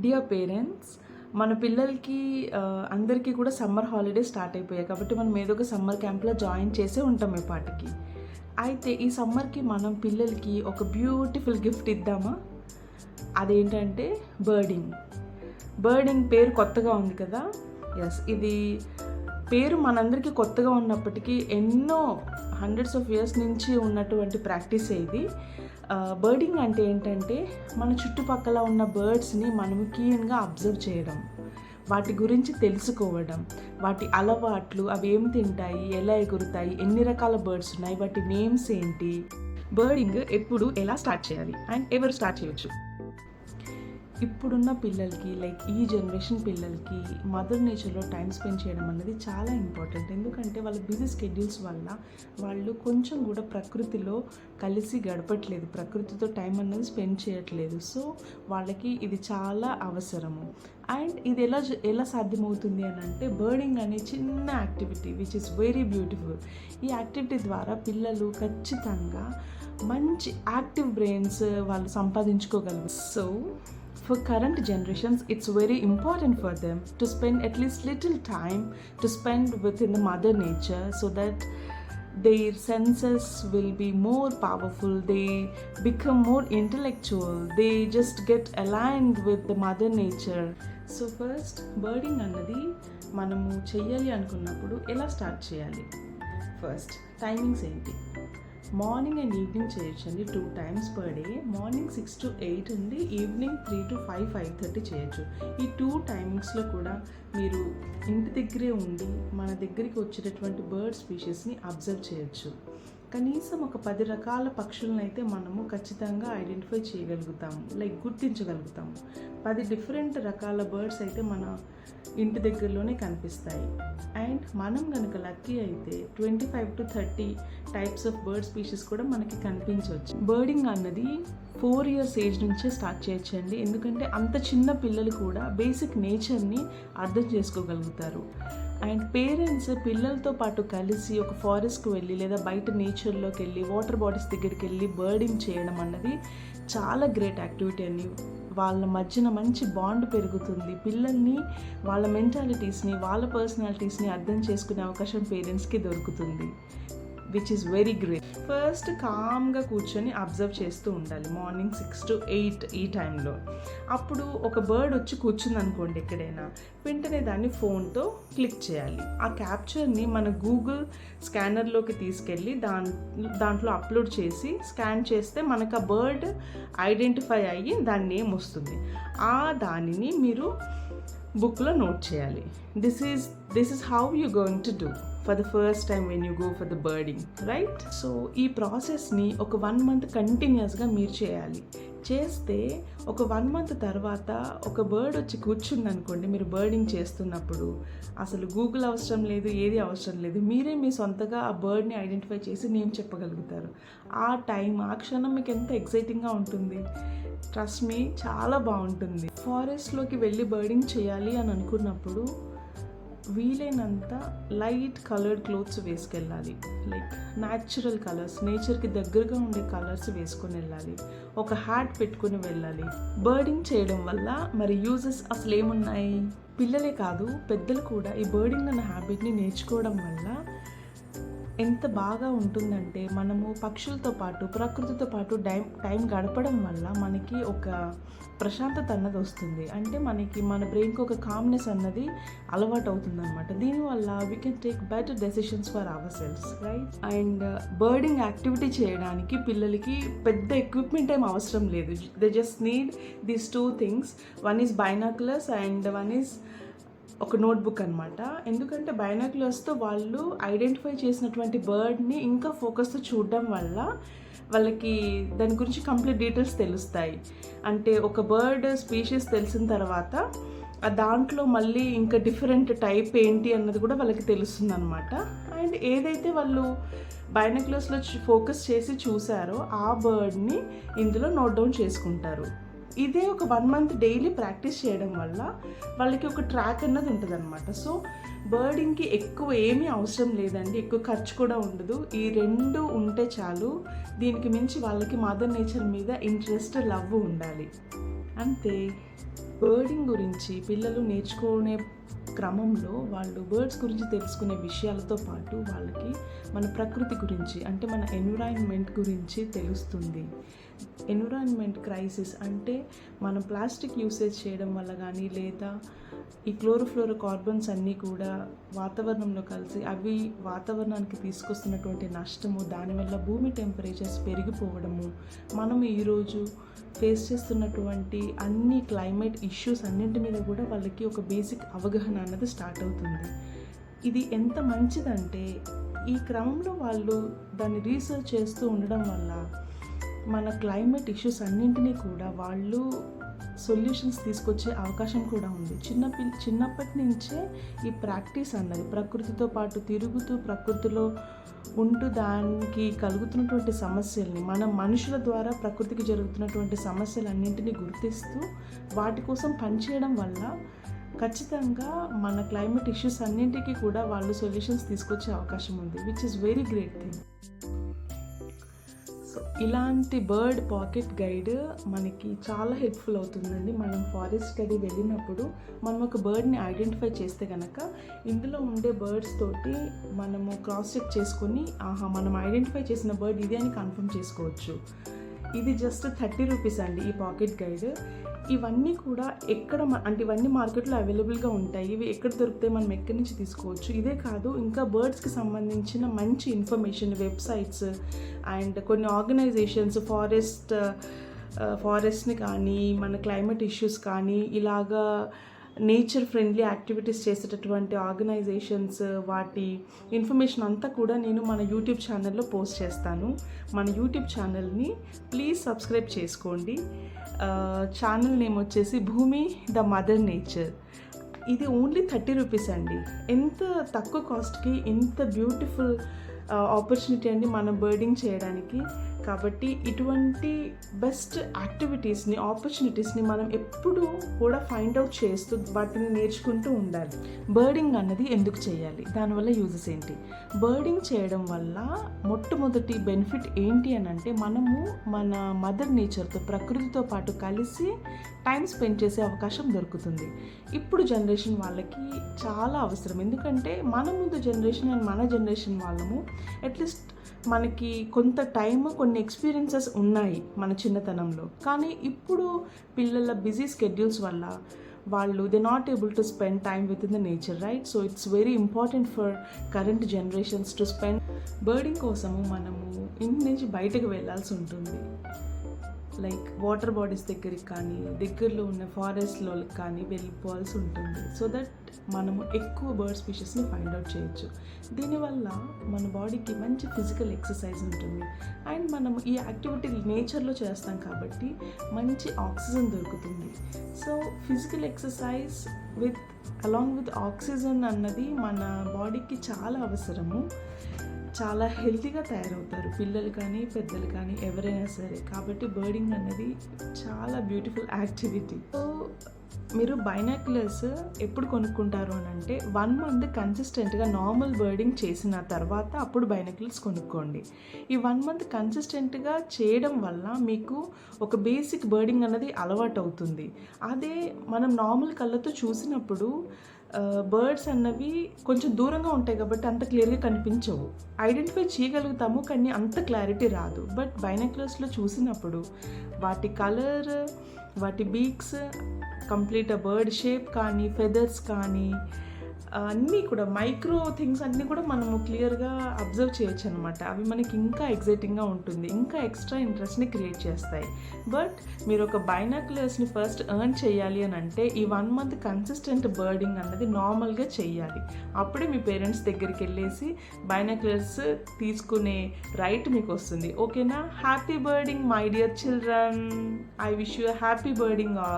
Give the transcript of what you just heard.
Dear parents మన పిల్లలకి అందరికీ కూడా సమ్మర్ హాలిడే స్టార్ట్ అయిపోయాయి. కాబట్టి మనం ఏదో ఒక సమ్మర్ క్యాంప్లో జాయిన్ చేసే ఉంటాం ఈ పాటికి అయితే ఈ సమ్మర్కి మనం పిల్లలకి ఒక బ్యూటిఫుల్ గిఫ్ట్ ఇద్దామా? అదేంటంటే బర్డింగ్ బర్డింగ్ పేరు కొత్తగా ఉంది కదా? ఎస్ ఇది పేరు మనందరికీ కొత్తగా ఉన్నప్పటికీ ఎన్నో హండ్రెడ్స్ ఆఫ్ ఇయర్స్ నుంచి ఉన్నటువంటి ప్రాక్టీస్ ఇది. బర్డింగ్ అంటే ఏంటంటే మన చుట్టుపక్కల ఉన్న బర్డ్స్ని మనం కీన్గా అబ్జర్వ్ చేయడం వాటి గురించి తెలుసుకోవడం వాటి అలవాట్లు అవి ఏం తింటాయి ఎలా ఎగురుతాయి ఎన్ని రకాల బర్డ్స్ ఉన్నాయి వాటి నేమ్స్ ఏంటి. బర్డింగ్ ఎప్పుడు ఎలా స్టార్ట్ చేయాలి? అండ్ ఎవరు స్టార్ట్ చేయొచ్చు. ఇప్పుడున్న పిల్లలకి లైక్ ఈ జనరేషన్ పిల్లలకి మదర్ నేచర్లో టైం స్పెండ్ చేయడం అనేది చాలా ఇంపార్టెంట్ ఎందుకంటే వాళ్ళ బిజీ స్కెడ్యూల్స్ వల్ల వాళ్ళు కొంచెం కూడా ప్రకృతిలో కలిసి గడపట్లేదు. ప్రకృతితో టైం అనేది స్పెండ్ చేయట్లేదు. సో వాళ్ళకి ఇది చాలా అవసరము. అండ్ ఇది ఎలా ఎలా సాధ్యమవుతుంది అని అంటే బర్డింగ్ అనే చిన్న activity which is very beautiful ఈ యాక్టివిటీ ద్వారా పిల్లలు ఖచ్చితంగా మంచి యాక్టివ్ బ్రెయిన్స్ వాళ్ళు సంపాదించుకోగలరు. So for current generations it's very important for them to spend at least little time to spend within the mother nature so that their senses will be more powerful they become more intellectual they just get aligned with the mother nature so first birding అన్నది మనము చెయ్యాలి అనుకున్నప్పుడు ఎలా start చేయాలి first timings ఏంటి morning and evening చేయొచ్చండి two times per day morning six to eight ఉంది evening three to five five thirty చేయొచ్చు. ఈ టూ టైమింగ్స్లో కూడా మీరు ఇంటి దగ్గరే ఉండి మన దగ్గరికి వచ్చేటటువంటి బర్డ్ స్పీషీస్ని అబ్జర్వ్ చేయొచ్చు. కనీసం ఒక పది రకాల పక్షులను అయితే మనము ఖచ్చితంగా ఐడెంటిఫై చేయగలుగుతాము. లైక్ గుర్తించగలుగుతాము. పది డిఫరెంట్ రకాల బర్డ్స్ అయితే మన ఇంటి దగ్గరలోనే కనిపిస్తాయి. అండ్ మనం కనుక లక్కీ అయితే twenty five to thirty types of bird species కూడా మనకి కనిపించవచ్చు. బర్డింగ్ అన్నది ఫోర్ ఇయర్స్ ఏజ్ నుంచే స్టార్ట్ చేయొచ్చండి. ఎందుకంటే అంత చిన్న పిల్లలు కూడా బేసిక్ నేచర్ని అర్థం చేసుకోగలుగుతారు. అండ్ పేరెంట్స్ పిల్లలతో పాటు కలిసి ఒక ఫారెస్ట్కి వెళ్ళి లేదా బయట నేచర్లోకి వెళ్ళి వాటర్ బాడీస్ దగ్గరికి వెళ్ళి బర్డింగ్ చేయడం అన్నది చాలా గ్రేట్ యాక్టివిటీ అని వాళ్ళ మధ్యన మంచి బాండ్ పెరుగుతుంది. పిల్లల్ని వాళ్ళ మెంటాలిటీస్ని వాళ్ళ పర్సనాలిటీస్ని అర్థం చేసుకునే అవకాశం పేరెంట్స్కి దొరుకుతుంది. Which is very great first కామ్గా కూర్చొని అబ్జర్వ్ చేస్తూ ఉండాలి మార్నింగ్ సిక్స్ టు ఎయిట్ ఈ టైంలో అప్పుడు ఒక బర్డ్ వచ్చి కూర్చుంది అనుకోండి ఎక్కడైనా వెంటనే దాన్ని ఫోన్తో క్లిక్ చేయాలి ఆ క్యాప్చర్ని మన గూగుల్ స్కానర్లోకి తీసుకెళ్ళి దాన్ దాంట్లో అప్లోడ్ చేసి స్కాన్ చేస్తే మనకు ఆ బర్డ్ ఐడెంటిఫై అయ్యి దాని నేమ్ వస్తుంది ఆ దానిని మీరు బుక్లో నోట్ చేయాలి this is this is how you going to do for the first time when you go for the birding right so ఈ ప్రాసెస్ని ఒక వన్ మంత్ కంటిన్యూస్గా మీరు చేయాలి. చేస్తే ఒక వన్ మంత్ తర్వాత ఒక బర్డ్ వచ్చి కూర్చుంది అనుకోండి మీరు బర్డింగ్ చేస్తున్నప్పుడు అసలు గూగుల్ అవసరం లేదు ఏది అవసరం లేదు మీరే మీ సొంతగా ఆ బర్డ్ని ఐడెంటిఫై చేసి నేమ్ చెప్పగలుగుతారు. ఆ టైం ఆ క్షణం మీకు ఎంత ఎక్సైటింగ్గా ఉంటుంది? ట్రస్ట్ మీ చాలా బాగుంటుంది. ఫారెస్ట్లోకి వెళ్ళి బర్డింగ్ చేయాలి అని అనుకున్నప్పుడు వీలైనంత లైట్ కలర్డ్ క్లోత్స్ వేసుకెళ్ళాలి. లైక్ న్యాచురల్ కలర్స్ నేచర్కి దగ్గరగా ఉండే కలర్స్ వేసుకొని వెళ్ళాలి. ఒక హ్యాట్ పెట్టుకొని వెళ్ళాలి. బర్డింగ్ చేయడం వల్ల మరి యూజెస్ అసలు ఏమున్నాయి? పిల్లలే కాదు పెద్దలు కూడా ఈ బర్డింగ్ అన్న హ్యాబిట్ని నేర్చుకోవడం వల్ల ఎంత బాగా ఉంటుందంటే మనము పక్షులతో పాటు ప్రకృతితో పాటు టైం టైం గడపడం వల్ల మనకి ఒక ప్రశాంతత అన్నది వస్తుంది. అంటే మనకి మన బ్రెయిన్కి ఒక కామ్నెస్ అన్నది అలవాటు అవుతుంది అనమాట దీనివల్ల we can take better decisions for our selves right and birding activity చేయడానికి పిల్లలకి పెద్ద ఎక్విప్మెంట్ ఏం అవసరం లేదు. They just need these two things one is binoculars and one is ఒక నోట్బుక్ అనమాట ఎందుకంటే బైనాక్యులర్స్తో వాళ్ళు ఐడెంటిఫై చేసినటువంటి బర్డ్ని ఇంకా ఫోకస్తో చూడడం వల్ల వాళ్ళకి దాని గురించి కంప్లీట్ డీటెయిల్స్ తెలుస్తాయి. అంటే ఒక బర్డ్ స్పీషీస్ తెలిసిన తర్వాత దాంట్లో మళ్ళీ ఇంకా డిఫరెంట్ టైప్ ఏంటి అన్నది కూడా వాళ్ళకి తెలుస్తుంది అనమాట అండ్ ఏదైతే వాళ్ళు బైనాక్యులర్స్లో ఫోకస్ చేసి చూసారో ఆ బర్డ్ని ఇందులో నోట్ డౌన్ చేసుకుంటారు. ఇదే ఒక వన్ మంత్ డైలీ ప్రాక్టీస్ చేయడం వల్ల వాళ్ళకి ఒక ట్రాక్ అన్నది ఉంటుంది అనమాట సో బర్డింగ్కి ఎక్కువ ఏమీ అవసరం లేదండి. ఎక్కువ ఖర్చు కూడా ఉండదు. ఈ రెండు ఉంటే చాలు. దీనికి మించి వాళ్ళకి మదర్ నేచర్ మీద ఇంట్రెస్ట్ లవ్ ఉండాలి. అంతే. బర్డింగ్ గురించి పిల్లలు నేర్చుకునే క్రమంలో వాళ్ళు బర్డ్స్ గురించి తెలుసుకునే విషయాలతో పాటు వాళ్ళకి మన ప్రకృతి గురించి అంటే మన ఎన్విరాన్మెంట్ గురించి తెలుస్తుంది. ఎన్విరాన్మెంట్ క్రైసిస్ అంటే మనం ప్లాస్టిక్ యూసేజ్ చేయడం వల్ల కానీ లేదా ఈ క్లోరోఫ్లోరో కార్బన్స్ అన్నీ కూడా వాతావరణంలో కలిసి అవి వాతావరణానికి తీసుకొస్తున్నటువంటి నష్టము దానివల్ల భూమి టెంపరేచర్స్ పెరిగిపోవడము మనం ఈరోజు ఫేస్ చేస్తున్నటువంటి అన్ని క్లైమేట్ ఇష్యూస్ అన్నింటి మీద కూడా వాళ్ళకి ఒక బేసిక్ అవగాహన అన్నది స్టార్ట్ అవుతుంది. ఇది ఎంత మంచిదంటే ఈ క్రమంలో వాళ్ళు దాన్ని రీసెర్చ్ చేస్తూ ఉండడం వల్ల మన క్లైమేట్ ఇష్యూస్ అన్నింటినీ కూడా వాళ్ళు సొల్యూషన్స్ తీసుకొచ్చే అవకాశం కూడా ఉంది. చిన్న పిల్ చిన్నప్పటి నుంచే ఈ ప్రాక్టీస్ అన్నది ప్రకృతితో పాటు తిరుగుతూ ప్రకృతిలో ఉంటూ దానికి కలుగుతున్నటువంటి సమస్యల్ని మన మనుషుల ద్వారా ప్రకృతికి జరుగుతున్నటువంటి సమస్యలన్నింటినీ గుర్తిస్తూ వాటి కోసం పనిచేయడం వల్ల ఖచ్చితంగా మన క్లైమేట్ ఇష్యూస్ అన్నింటికి కూడా వాళ్ళు సొల్యూషన్స్ తీసుకొచ్చే అవకాశం ఉంది which is very great thing so ఇలాంటి బర్డ్ పాకెట్ గైడ్ మనకి చాలా హెల్ప్ఫుల్ అవుతుందండి. మనం ఫారెస్ట్ అది వెళ్ళినప్పుడు మనం ఒక బర్డ్ని ఐడెంటిఫై చేస్తే కనుక ఇందులో ఉండే బర్డ్స్ తోటి మనము క్రాస్ చెక్ చేసుకొని ఆహా మనం ఐడెంటిఫై చేసిన బర్డ్ ఇదే అని కన్ఫర్మ్ చేసుకోవచ్చు. ఇది జస్ట్ థర్టీ రూపీస్ అండి ఈ పాకెట్ గైడ్ ఇవన్నీ కూడా ఎక్కడ అంటే ఇవన్నీ మార్కెట్లో అవైలబుల్గా ఉంటాయి. ఇవి ఎక్కడ దొరికితే మనం ఎక్కడి నుంచి తీసుకోవచ్చు? ఇదే కాదు ఇంకా బర్డ్స్కి సంబంధించిన మంచి ఇన్ఫర్మేషన్ వెబ్సైట్స్ అండ్ కొన్ని ఆర్గనైజేషన్స్ ఫారెస్ట్ ఫారెస్ట్ని కానీ మన క్లైమేట్ ఇష్యూస్ కానీ ఇలాగా నేచర్ ఫ్రెండ్లీ యాక్టివిటీస్ చేసేటటువంటి ఆర్గనైజేషన్స్ వాటి ఇన్ఫర్మేషన్ అంతా కూడా నేను మన యూట్యూబ్ ఛానల్లో పోస్ట్ చేస్తాను. మన యూట్యూబ్ ఛానల్ని ప్లీజ్ సబ్స్క్రైబ్ చేసుకోండి. ఛానల్ నేమ్ వచ్చేసి భూమి ద మదర్ నేచర్ ఇది ఓన్లీ థర్టీ రూపీస్ అండి. ఎంత తక్కువ కాస్ట్కి ఎంత బ్యూటిఫుల్ ఆపర్చునిటీ అండి మనం బర్డింగ్ చేయడానికి. కాబట్టి ఇటువంటి బెస్ట్ యాక్టివిటీస్ని ఆపర్చునిటీస్ని మనం ఎప్పుడూ కూడా ఫైండ్ అవుట్ చేస్తూ వాటిని నేర్చుకుంటూ ఉండాలి. బర్డింగ్ అన్నది ఎందుకు చేయాలి? దానివల్ల యూజెస్ ఏంటి? బర్డింగ్ చేయడం వల్ల మొట్టమొదటి బెనిఫిట్ ఏంటి అని అంటే మనము మన మదర్ నేచర్తో ప్రకృతితో పాటు కలిసి టైం స్పెండ్ చేసే అవకాశం దొరుకుతుంది. ఇప్పుడు జనరేషన్ వాళ్ళకి చాలా అవసరం. ఎందుకంటే మన ముందు జనరేషన్ అండ్ మన జనరేషన్ వాళ్ళము అట్లీస్ట్ మనకి కొంత టైం కొన్ని ఎక్స్పీరియన్సెస్ ఉన్నాయి మన చిన్నతనంలో. కానీ ఇప్పుడు పిల్లల బిజీ స్కెడ్యూల్స్ వల్ల వాళ్ళు they not able to spend time with in the nature right so it's very important for current generations to spend birding కోసము మనము ఇంటి నుంచి బయటకు వెళ్ళాల్సి ఉంటుంది. లైక్ వాటర్ బాడీస్ దగ్గరికి కానీ దగ్గరలో ఉన్న ఫారెస్ట్లో కానీ వెళ్ళిపోవాల్సి ఉంటుంది. సో దట్ మనము ఎక్కువ బర్డ్ స్పీషెస్ని ఫైండ్ అవుట్ చేయొచ్చు. దీనివల్ల మన బాడీకి మంచి ఫిజికల్ ఎక్సర్సైజ్ ఉంటుంది. అండ్ మనం ఈ యాక్టివిటీ నేచర్లో చేస్తాం కాబట్టి మంచి ఆక్సిజన్ దొరుకుతుంది. So physical exercise with along with oxygen అన్నది మన బాడీకి చాలా అవసరము. చాలా హెల్తీగా తయారవుతారు. పిల్లలు కానీ పెద్దలు కానీ ఎవరైనా సరే. కాబట్టి బర్డింగ్ అనేది చాలా బ్యూటిఫుల్ యాక్టివిటీ. సో మీరు బైనాక్యులర్స్ ఎప్పుడు కొనుక్కుంటారు అని అంటే వన్ మంత్ కన్సిస్టెంట్గా నార్మల్ బర్డింగ్ చేసిన తర్వాత అప్పుడు బైనాక్యులర్స్ కొనుక్కోండి. ఈ వన్ మంత్ కన్సిస్టెంట్గా చేయడం వల్ల మీకు ఒక బేసిక్ బర్డింగ్ అన్నది అలవాటు అవుతుంది అదే మనం నార్మల్ కళ్ళతో చూసినప్పుడు బర్డ్స్ అన్నవి కొంచెం దూరంగా ఉంటాయి కాబట్టి అంత క్లియర్గా కనిపించవు. ఐడెంటిఫై చేయగలుగుతాము కానీ అంత క్లారిటీ రాదు. బట్ బైనక్లర్స్లో చూసినప్పుడు వాటి కలర్ వాటి బీక్స్ కంప్లీట్ బర్డ్ షేప్ కానీ ఫెదర్స్ కానీ అన్నీ కూడా మైక్రో థింగ్స్ అన్నీ కూడా మనము క్లియర్గా అబ్జర్వ్ చేయొచ్చు అనమాట అవి మనకి ఇంకా ఎగ్జైటింగ్గా ఉంటుంది. ఇంకా ఎక్స్ట్రా ఇంట్రెస్ట్ని క్రియేట్ చేస్తాయి. బట్ మీరు ఒక బైనాక్యులర్స్ని ఫస్ట్ ఎర్న్ చేయాలి అని అంటే ఈ వన్ మంత్ కన్సిస్టెంట్ బర్డింగ్ అన్నది నార్మల్గా చేయాలి. అప్పుడే మీ పేరెంట్స్ దగ్గరికి వెళ్ళేసి బైనాక్యులర్స్ తీసుకునే రైట్ మీకు వస్తుంది. ఓకేనా happy birding my dear children I wish you happy birding all